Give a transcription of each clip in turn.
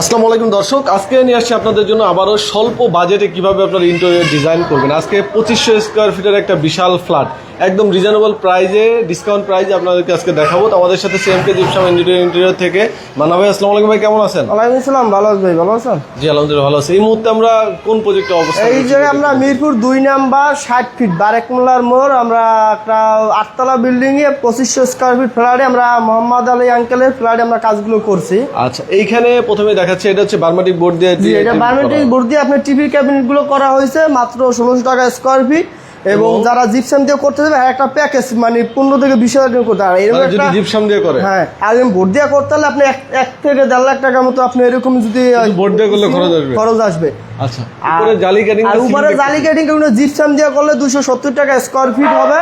আসসালামু আলাইকুম দর্শক আজকে নিয়ে আসছি আপনাদের জন্য আবারও স্বল্প বাজেটে কীভাবে আপনারা ইন্টেরিয়র ডিজাইন করবেন। আজকে পঁচিশশো স্কোয়ার ফিটের একটা বিশাল ফ্ল্যাট একদম রিজনেবল প্রাইজে ডিসকাউন্ট প্রাইজে আপনাদেরকে আজকে দেখাবো। তো আমাদের সাথে সিএমকে জিপসাম ইন্টেরিয়র ইন্টেরিয়র থেকে মানা ভাই আসসালামু আলাইকুম ভাই কেমন আছেন? ওয়ালাইকুম আসসালাম ভালো আছি ভাই ভালো আছেন? জি আলহামদুলিল্লাহ ভালো আছি। এই মুহূর্তে আমরা কোন প্রজেক্টে অবস্থা এই জায়গায় আমরা মিরপুর দুই নাম্বার ষাট ফিট বারেকমোল্লার মোড় আমরা একটা আটতলা বিল্ডিং এ পঁচিশশো স্কোয়ার ফিট ফ্ল্যাটে আমরা মোহাম্মদ আলী আঙ্কেলের ফ্ল্যাটে আমরা কাজগুলো করছি। আচ্ছা এইখানে প্রথমে দেখাচ্ছে এটা হচ্ছে বার্মাটিক বোর্ড দিয়ে জি, এটা বার্মেটিক বোর্ড দিয়ে আপনার টিভি ক্যাবিনেটগুলো করা হয়েছে মাত্র ষোলোশো টাকা স্কোয়ার ফিট এবং যারা জিপসাম দিয়ে করতে যাবে হ্যাঁ, একটা প্যাকেজ মানে পনেরো থেকে বিশ হাজার টাকা করতে হবে এরকম মানে যদি জিপসাম দিয়ে করে। হ্যাঁ আর বোর্ড দিয়ে করতে হলে আপনি এক- থেকে দেড় লাখ টাকার মতো আপনি এরকম যদি বোর্ড দিয়ে করলে খরচ আসবে। খরচ আসবে। আচ্ছা উপরে জালি কাটিং আর উপরে জালি কাটিং কোনো জিপসাম দিয়ে করলে দুশো সত্তর টাকা স্কোয়ার ফিট হবে।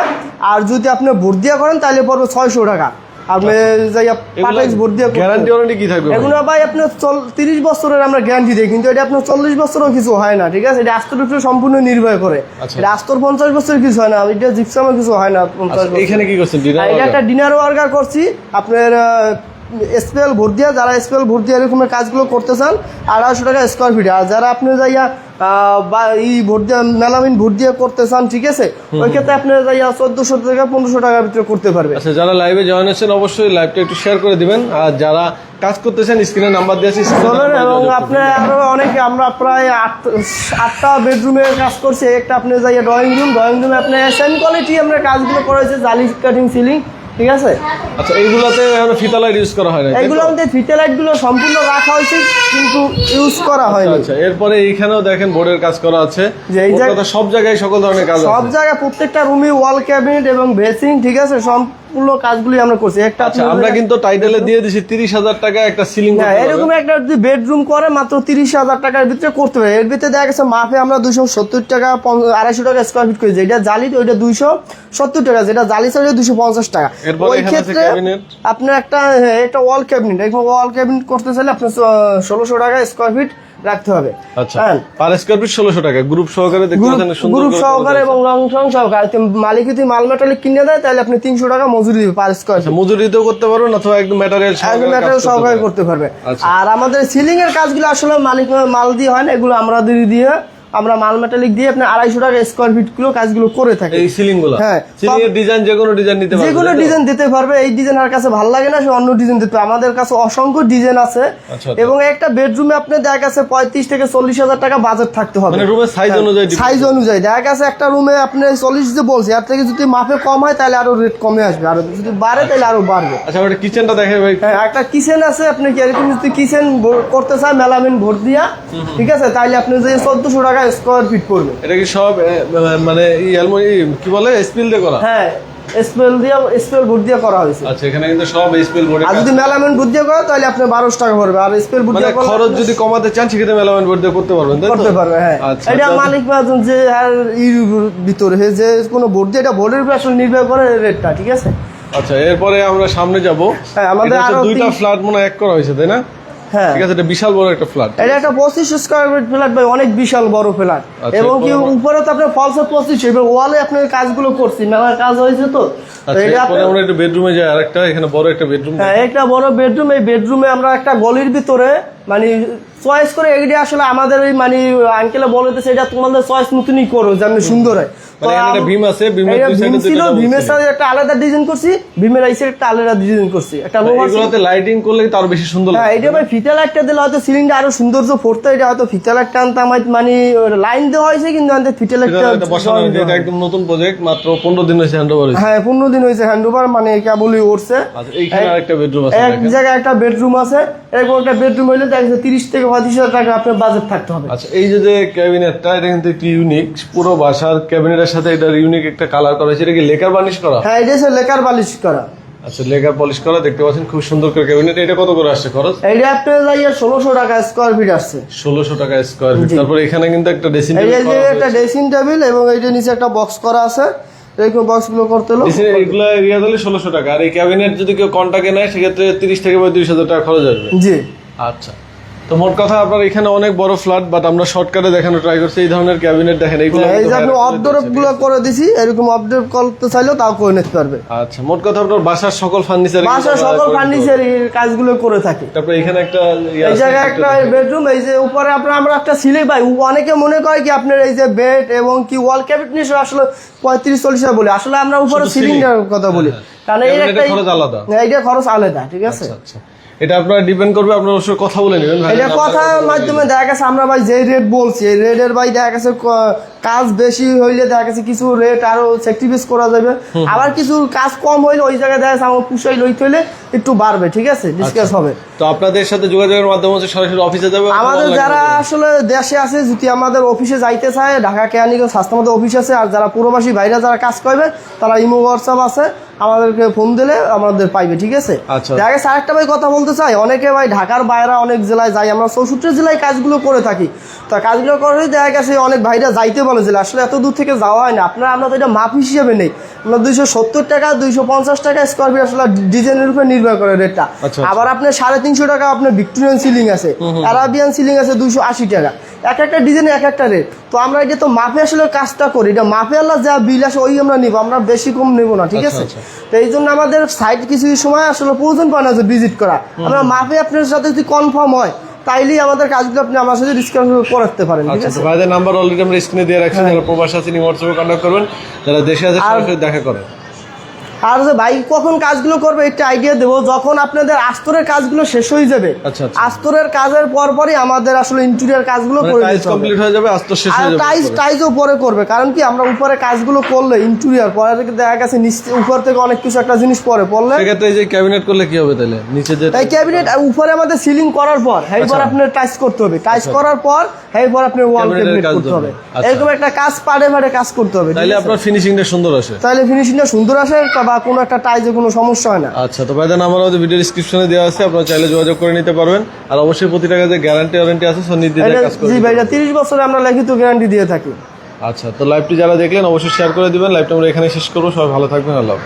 আর যদি আপনি বোর্ড দিয়ে করেন তাহলে পড়বে ছয়শো টাকা। আপনি যাই পাটেক্স বোর্ড দিয়ে গ্যারান্টি ওয়ারেন্টি কি থাকবে ভাই? এগুলো ভাই? আপনার তিরিশ বছরের আমরা গ্যারান্টি দিই কিন্তু এটা আপনার চল্লিশ বছরও কিছু হয় না ঠিক আছে? এটা আস্তর উপরে সম্পূর্ণ নির্ভর করে। আচ্ছা। এটা আস্তর পঞ্চাশ বছর কিছু হয় না এটা কিছু হয় না পঞ্চাশ আচ্ছা, কি করছেন? এটা একটা ডিনার ওয়ার্কার করছি। আপনার স্পেল ভোট দিয়ে যারা স্পেল ভোট দিয়ে এরকমের কাজগুলো করতে চান আড়াইশো টাকা স্কোয়ার ফিট আর যারা আপনি যাইয়া বা এই ভোট দিয়ে মেলামিন ভোট দিয়ে করতে চান ঠিক আছে? ওই ক্ষেত্রে আপনি যাইয়া চোদ্দশো টাকা পনেরোশো টাকার ভিতরে করতে পারবে। আচ্ছা যারা লাইভে জয়েন আছেন অবশ্যই লাইভটা একটু শেয়ার করে দিবেন। আর যারা কাজ করতেছেন স্ক্রিনে নাম্বার দিয়েছি এবং আপনার আরও অনেকে আমরা প্রায় আট আটটা বেডরুমের কাজ করছি একটা আপনি যাইয়া ড্রয়িং রুম ড্রয়িং রুমে আপনি সেম কোয়ালিটি আমরা কাজগুলো করেছি জালি কাটিং সিলিং ঠিক আছে? আচ্ছা এইগুলোতে এখন ফিতা লাইট ইউজ করা হয় না? এগুলো আমাদের ফিতে লাইটগুলো সম্পূর্ণ রাখা হয়েছে কিন্তু ইউজ করা হয়নি। আচ্ছা এরপরে এইখানেও দেখেন বোর্ডের কাজ করা আছে। যে এই জায়গা- সব জায়গায় সকল ধরনের কাজ সব জায়গায় প্রত্যেকটা রুমে ওয়াল ক্যাবিনেট এবং বেসিং ঠিক আছে? সম্পূর্ণ কাজগুলি আমরা করছি। একটা আচ্ছা আমরা কিন্তু টাইটেলে দিয়ে দিছি তিরিশ হাজার টাকা একটা সিলিং হ্যাঁ এরকম একটা যদি বেডরুম করে মাত্র তিরিশ হাজার টাকার ভিতরে করতে পারে এর ভিতরে দেখা গেছে মাপে আমরা দুশো সত্তর টাকা আড়াইশো টাকা স্কোয়ার ফিট করেছি। এটা জালি ওইটা দুইশো সত্তর টাকা যেটা জালি চাইলে দুশো পঞ্চাশ টাকা। ওই ক্ষেত্রে। আপনার একটা হ্যাঁ, একটা ওয়াল ক্যাবিনেট ওয়াল ক্যাবিনেট করতে চাইলে আপনার ষোলোশো টাকা স্কোয়ার ফিট রাখতে হবে। আচ্ছা পার স্কোয়ার ফিট ষোলোশো টাকা। গ্রুপ সহকারে দেখতে গ্রুপ সুন্দর গ্রুপ সহকারে এবং রং সহকারে। মালিক যদি মাল মেটালিক কিনে দেয় তাহলে আপনি তিনশো টাকা মজুরি দিবে পার স্কোয়ার আচ্ছা মজুরিতেও করতে পারবেন অথবা একদম ম্যাটেরিয়াল একদম ম্যাটেরিয়াল সহকারে করতে পারবে আচ্ছা। আর আমাদের সিলিং এর কাজগুলো আসলে মালিক মাল দিয়ে হয় না এগুলো আমরা দিয়ে দিয়ে আমরা মাল মেটালিক দিয়ে আপনি আড়াইশো টাকা স্কোয়ার ফিটগুলো কাজগুলো করে থাকি। এই সিলিংগুলো হ্যাঁ, ডিজাইন যে কোনো ডিজাইন নিতে যে কোনো ডিজাইন দিতে পারবে এই ডিজাইন আর কাছে ভালো লাগে না সে অন্য ডিজাইন দিতে। আমাদের কাছে অসংখ্য ডিজাইন আছে আচ্ছা, আচ্ছা। এবং একটা বেডরুমে আপনি দেখা গেছে পঁয়ত্রিশ থেকে চল্লিশ হাজার টাকা বাজেট থাকতে হবে। মানে রুমের সাইজ অনুযায়ী সাইজ অনুযায়ী। দেখা গেছে একটা রুমে আপনি চল্লিশ যে বলছি আর থেকে যদি মাপে কম হয় তাহলে আরও রেট কমে আসবে। আর যদি বাড়ে তাহলে আরও বাড়বে। আচ্ছা ওটা কিচেনটা দেখে ভাই। হ্যাঁ একটা কিচেন আছে আপনি কি এরকম যদি কিচেন করতে চান মেলামিন ভোট দিয়া ঠিক আছে? তাহলে আপনি যে চোদ্দশো টাকা স্কোয়ার ফিট পড়বে এটা কি সব মানে কি বলে স্পিল দিয়ে করা? হ্যাঁ স্পেল দিয়ে স্পেল দিয়ে করা হয়েছে। আচ্ছা এখানে কিন্তু সব স্পিল বোর্ডে আর যদি মেলামিন ভোট দিয়ে করে তাহলে আপনি বারোশো টাকা পড়বে। আর স্পেল মানে দিয়ে খরচ যদি কমাতে চান সেক্ষেত্রে মেলামেন্ট বোর্ড দিয়ে করতে পারবেন তাই করতে পারবে হ্যাঁ। আচ্ছা এটা মালিক যে আর ইর ভিতরে যে কোনো ভোট দিয়ে এটা উপর আসলে নির্ভর করে রেটটা ঠিক আছে? আচ্ছা এরপরে আমরা সামনে যাব। হ্যাঁ, আমাদের আরও দুইটা ফ্ল্যাট মনে এক করা হয়েছে তাই না? হ্যাঁ ঠিক আছে এটা বিশাল বড় একটা ফ্ল্যাট এটা একটা পঁচিশ স্কোয়ার ফিট ফ্ল্যাট ভাই অনেক বিশাল বড় ফ্ল্যাট আচ্ছা, এবং কি। উপরে তো আপনার ফলস পঁচিশ এবার ওয়ালে আপনার কাজগুলো করছি মেলার কাজ হয়েছে তো। আচ্ছা এটা এরপরে আপনার- আমরা একটু বেডরুমে যাই আরেকটা এখানে বড় একটা বেডরুম হ্যাঁ একটা বড় বেডরুম এই বেডরুমে আমরা একটা গলির ভিতরে মানে চয়েস করে এইটা আসলে আমাদের ওই মানে আঙ্কেলে বলতেছে এটা তোমাদের চয়েস মতনই করো যেমন সুন্দর হয়। মানে একটা আলাদা ডিজাইন করছি ভীমের আইসের একটা আলাদা ডিজাইন করছি। একটা লাইটিং করলে তার বেশি সুন্দর হ্যাঁ লাগে এটা ভাই ফিতা লাইটটা দিলে হয়তো সিলিংটা আরও সৌন্দর্য পড়তো এটা হয়তো ফিতা লাইটটা আনতাম মানে লাইন দেওয়া হয়েছে কিন্তু আমাদের ফিতা এটা- এটা লাইটটা বসানো হয়েছে একদম নতুন প্রজেক্ট মাত্র পনেরো দিন হয়েছে হ্যাঁ পনেরো দিন হয়েছে মানে কেবলই উঠছে আচ্ছা এইখানে আরেকটা বেডরুম আছে এক জায়গায় একটা বেডরুম আছে এরকম একটা বেডরুম হইলে দেখা যাচ্ছে তিরিশ থেকে পঁয়ত্রিশ হাজার টাকা আপনার বাজেট থাকতে হবে। আচ্ছা এই যে ক্যাবিনেটটা এটা কিন্তু একটু ইউনিক পুরো বাসার ক্যাবিনেটের সাথে এটা ইউনিক একটা কালার করা হয়েছে। এটা কি লেকার বার্নিশ করা? হ্যাঁ এটা হচ্ছে লেকার বালিশ করা। আচ্ছা লেকার পলিশ করা দেখতে পাচ্ছেন খুব সুন্দর করে ক্যাবিনেট এটা কত করে আসছে খরচ? এইটা আপনার যাইয়া ষোলোশো টাকা স্কোয়ার ফিট আসছে। ষোলোশো টাকা স্কোয়ার ফিট। তারপর এখানে কিন্তু একটা ড্রেসিং এই যে টেবিল একটা ড্রেসিং টেবিল এবং এইটার নিচে একটা বক্স করা আছে। এরকম বক্সগুলো করতে হলো। এগুলো এরিয়া দিলে ষোলোশো টাকা। আর এই ক্যাবিনেট যদি কেউ কন্টাকে নেয় সেক্ষেত্রে তিরিশ থেকে পঁয়ত্রিশ হাজার টাকা খরচ আসবে। জি। আচ্ছা। তো মোট কথা আপনার এখানে অনেক বড় ফ্ল্যাট বাট আমরা শর্টকাটে দেখানো ট্রাই করছি। এই ধরনের ক্যাবিনেট দেখেন এইগুলো এই যে আপনি দিচ্ছে, গুলো করে দিছি এরকম অপডোর করতে চাইলেও তাও করে নিতে পারবে। আচ্ছা মোট কথা আপনার বাসার সকল ফার্নিচার বাসার সকল ফার্নিচার কাজগুলো করে থাকি। তারপরে এখানে একটা ইয়ে এই জায়গায় একটা বেডরুম এই যে উপরে আপনার আমরা একটা সিলিং পাই। অনেকে মনে করে কি আপনার এই যে বেড এবং কি ওয়াল ক্যাবিনেট আসলে পঁয়ত্রিশ চল্লিশ বলি। আসলে আমরা উপরে সিলিং কথা বলি। কারণ এই একটা খরচ আলাদা। এইটা খরচ আলাদা ঠিক আছে? আচ্ছা। এটা আপনার ডিপেন্ড করবে আপনার অবশ্যই কথা বলে নেবেন এটা কথার মাধ্যমে দেখা গেছে আমরা ভাই যে রেট বলছি এই রেটের ভাই দেখা গেছে কাজ বেশি হইলে দেখা গেছে কিছু রেট আরও স্যাক্রিফাইস করা যাবে। আবার কিছু কাজ কম হইলে ওই জায়গায় দেখা গেছে আমার পুষাই লইতে হইলে একটু বাড়বে ঠিক আছে? ডিসকাস হবে। তো আপনাদের সাথে যোগাযোগের মাধ্যমে হচ্ছে সরাসরি অফিসে যাবে আমাদের যারা আসলে দেশে আছে যদি আমাদের অফিসে যাইতে চায় ঢাকা কেয়ানিগঞ্জ স্বাস্থ্য আমাদের অফিস আছে আর যারা পুরোবাসী ভাইরা যারা কাজ করবে তারা ইমো হোয়াটসঅ্যাপ আছে। আমাদেরকে ফোন দিলে আমাদের পাইবে ঠিক আছে? আচ্ছা। দেখা গেছে আরেকটা ভাই কথা বলতে চাই। অনেকে ভাই ঢাকার বাইরে অনেক জেলায় যাই আমরা চৌষট্টি জেলায় কাজগুলো করে থাকি। তা কাজগুলো করে দেখা গেছে অনেক ভাইরা যাইতে বলে জেলা আসলে এত দূর থেকে যাওয়া হয় না। আপনারা আমরা তো এটা মাপ হিসেবে নেই। আমরা দুইশো সত্তর টাকা দুইশো পঞ্চাশ টাকা স্কোয়ার ফিট আসলে ডিজাইনের উপর নির্ভর করে রেটটা আচ্ছা। আবার আপনার সাড়ে তিনশো টাকা আপনার ভিক্টোরিয়ান সিলিং আছে। অ্যারাবিয়ান সিলিং আছে দুইশো আশি টাকা। এক একটা ডিজাইনে এক একটা রেট তো আমরা এটা তো মাপে আসলে কাজটা করি এটা মাপে আল্লাহ যা বিল আসে ওই আমরা নিব আমরা বেশি কম নেব না ঠিক আচ্ছা, আছে? আচ্ছা। তো এই জন্য আমাদের সাইট কিছু সময় আসলে প্রয়োজন পায় না যে ভিজিট করা। আমরা মাপে আপনার সাথে যদি কনফার্ম হয় তাইলেই আমাদের কাজগুলো আপনি আমার সাথে ডিসকাস করতে পারেন ঠিক আচ্ছা আছে? ভাইদের নাম্বার অলরেডি আমরা স্ক্রিনে দিয়ে রাখছি যারা প্রবাস আছে হোয়াটসঅ্যাপে কন্ট্যাক্ট করবেন। যারা দেশে আছে সরাসরি দেখা করেন। আর যে ভাই কখন কাজগুলো করবে একটা আইডিয়া দেবো। যখন আপনাদের আস্তরের কাজগুলো শেষ হয়ে যাবে আচ্ছা, আচ্ছা। আস্তরের কাজের পর পরই আমাদের আসলে ইন্টেরিয়ার কাজগুলো মানে করে কমপ্লিট হয়ে যাবে আস্তে শেষ হয়ে যাবে টাইজ। টাইজও পরে করবে। কারণ কি আমরা উপরে কাজগুলো করলে ইন্টেরিয়ার পরে দেখা গেছে নিচ- উপর থেকে অনেক কিছু একটা জিনিস পরে পড়লে সেক্ষেত্রে এই যে ক্যাবিনেট করলে কি হবে তাহলে? নিচে যে তাই ক্যাবিনেট উপরে আমাদের সিলিং করার পর এরপর আপনার টাইস করতে হবে। টাইস করার পর এরপর আপনার ওয়াল ক্যাবিনেট করতে হবে। আচ্ছা। এরকম একটা কাজ পাড়ে পাড়ে কাজ করতে হবে আছে? আপনার ফিনিশিংটা সুন্দর আসে। তাহলে ফিনিশিংটা সুন্দর আসে বা কোনো একটা টাইজে কোনো সমস্যা হয় না। আচ্ছা তো ভাইদের নাম্বার আমাদের ভিডিও ডিসক্রিপশনে দেওয়া আছে আপনারা চাইলে যোগাযোগ করে নিতে পারবেন। আর অবশ্যই প্রতি টাকা যে গ্যারান্টি ওয়ারেন্টি আছে সব নির্দিষ্ট কাজ করে জি ভাইরা ভাই এটা তিরিশ বছরে আমরা লিখিত গ্যারান্টি দিয়ে থাকি। আচ্ছা তো লাইভটি যারা দেখলেন অবশ্যই শেয়ার করে দিবেন। লাইভটা আমরা এখানে শেষ করব। সবাই ভালো থাকবেন আল্লাহ।